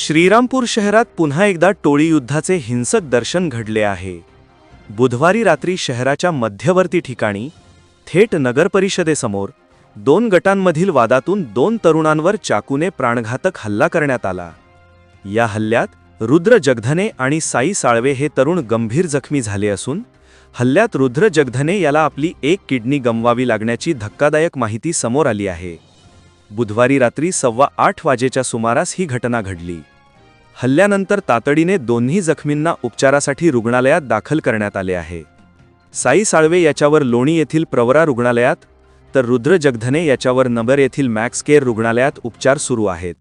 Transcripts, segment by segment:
श्रीरामपूर शहरात पुन्हा एकदा टोळी युद्धाचे हिंसक दर्शन घडले आहे. बुधवारी रात्री शहराच्या मध्यवर्ती ठिकाणी थेट नगरपरिषदेसमोर दोन गटांमधील वादातून दोन तरुणांवर चाकूने प्राणघातक हल्ला करण्यात आला. या हल्ल्यात रुद्र जगधने आणि साई साळवे हे तरुण गंभीर जखमी झाले असून हल्ल्यात रुद्र जगधने याला आपली एक किडनी गमवावी लागण्याची धक्कादायक माहिती समोर आली आहे. बुधवारी रात्री सव्वा आठ वाजेच्या सुमारास ही घटना घडली. हल्ल्यानंतर तातडीने दोन्ही जखमींना उपचारासाठी रुग्णालयात दाखल करण्यात आले आहे. साई साळवे याच्यावर लोणी येथील प्रवरा रुग्णालयात तर रुद्र जगधने याच्यावर नंबर येथील मॅक्स केअर रुग्णालयात उपचार सुरू आहेत.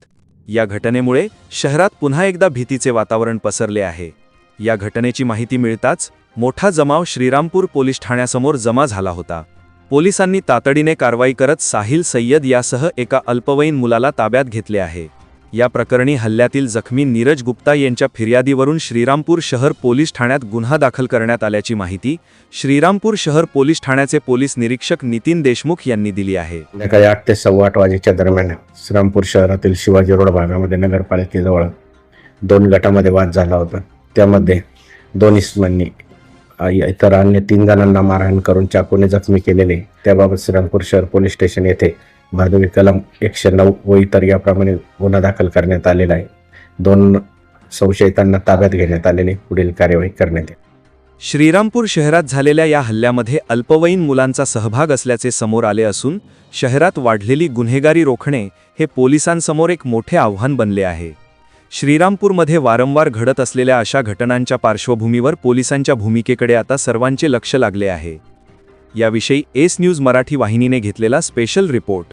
या घटनेमुळे शहरात पुन्हा एकदा भीतीचे वातावरण पसरले आहे. या घटनेची माहिती मिळताच मोठा जमाव श्रीरामपूर पोलीस ठाण्यासमोर जमा झाला होता. पोलिसांनी तातडीने कारवाई करत साहिल सय्यद यासह एका अल्पवयीन मुलाला ताब्यात घेतले आहे. या प्रकरणी हल्ल्यातील जखमी नीरज गुप्ता यांच्या फिर्यादीवरून श्रीरामपूर शहर पोलीस ठाण्यात गुन्हा दाखल करण्यात आल्याची माहिती श्रीरामपूर शहर पोलीस ठाण्याचे पोलीस निरीक्षक नितीन देशमुख यांनी दिली आहे. संध्याकाळी आठ ते सव्वा आठ वाजेच्या दरम्यान श्रीरामपूर शहरातील शिवाजी रोड भागामध्ये नगरपालिकेजवळ दोन गटामध्ये वाद झाला होता. त्यामध्ये दोन इसमांनी इतर अन्य तीन जणांना मारहाण करून चाकूने जखमी केलेले. त्याबाबत श्रीरामपूर शहर पोलीस स्टेशन येथे भादवी कलम एकशे नऊ व इतर याप्रमाणे गुन्हा दाखल करण्यात आलेला आहे. दोन संशयितांना ताब्यात घेण्यात आलेले पुढील कार्यवाही करण्यात येईल. श्रीरामपूर शहरात झालेल्या या हल्ल्यामध्ये अल्पवयीन मुलांचा सहभाग असल्याचे समोर आले असून शहरात वाढलेली गुन्हेगारी रोखणे हे पोलिसांसमोर एक मोठे आव्हान बनले आहे. श्रीरामपूरमध्ये वारंवार घडत असलेल्या अशा घटनांच्या पार्श्वभूमीवर पोलिसांच्या भूमिकेकडे आता सर्वांचे लक्ष लागले आहे. याविषयी एस न्यूज मराठी वाहिनीने घेतलेला स्पेशल रिपोर्ट.